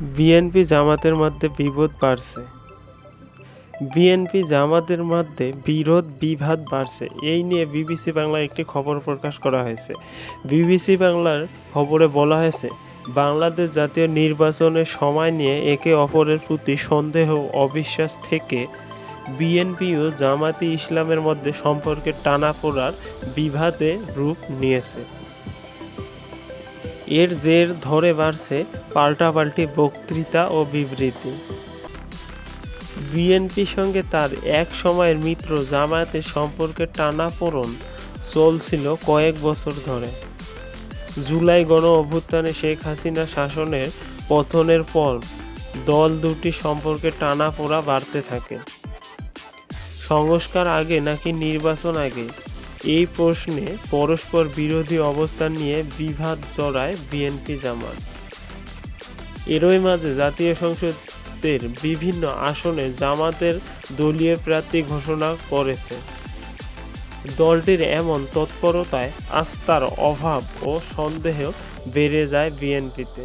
BNP জামাতের মধ্যে বিরোধ বাড়ছে। বিএনপি জামাতের মধ্যে বিরোধ, বিভাদ বাড়ছে। এই নিয়ে বিবিসি বাংলায় একটি খবর প্রকাশ করা হয়েছে। বিবিসি বাংলার খবরে বলা হয়েছে, বাংলাদেশ জাতীয় নির্বাচনের সময় নিয়ে একে অপরের প্রতি সন্দেহ, অবিশ্বাস থেকে বিএনপি ও জামাতি ইসলামের মধ্যে সম্পর্কের টানাপোড়ার বিভাদে রূপ নিয়েছে। এর জের ধরে বাড়ছে পাল্টাপাল্টি বক্তৃতা ও বিবৃতি। বিএনপির সঙ্গে তার এক সময়ের মিত্র জামায়াতের সম্পর্কের টানাপোড়েন চলছিল কয়েক বছর ধরে। জুলাই গণ অভ্যুত্থানে শেখ হাসিনা শাসনের পতনের পর দল দুটি সম্পর্কে টানাপোড়া বাড়তে থাকে। সংস্কার আগে নাকি নির্বাচন আগে? এই প্রশ্নে পরস্পর বিরোধী অবস্থান নিয়ে বিভাদ জড়ায় বিএনপি জামাত। এরই মাঝে জাতীয় সংসদের বিভিন্ন আসনে জামাতের দলীয় প্রার্থী ঘোষণা করেছে। দলটির এমন তৎপরতায় আস্থার অভাব ও সন্দেহ বেড়ে যায় বিএনপিতে।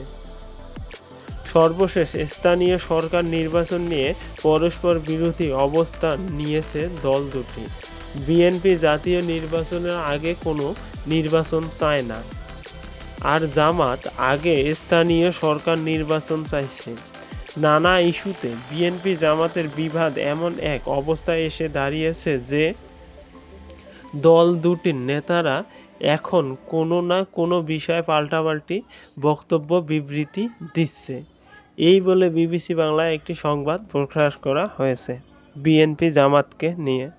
সর্বশেষ স্থানীয় সরকার নির্বাচন নিয়ে পরস্পর বিরোধী অবস্থান নিয়েছে দল দুটি। বিএনপি জাতীয় নির্বাচনের আগে কোনো নির্বাচন চায় না। আর জামাত আগে স্থানীয় সরকার নির্বাচন চাইছে। নানা ইস্যুতে বিএনপি জামাতের বিবাদ এমন এক অবস্থায় এসে দাঁড়িয়েছে যে, দল দুটির নেতারা এখন কোনো না কোনো বিষয়ে পাল্টাপাল্টি বক্তব্য বিবৃতি দিচ্ছে। এই বলে বিবিসি বাংলায় একটি সংবাদ প্রকাশ করা হয়েছে। বিএনপি জামাতকে নিয়ে।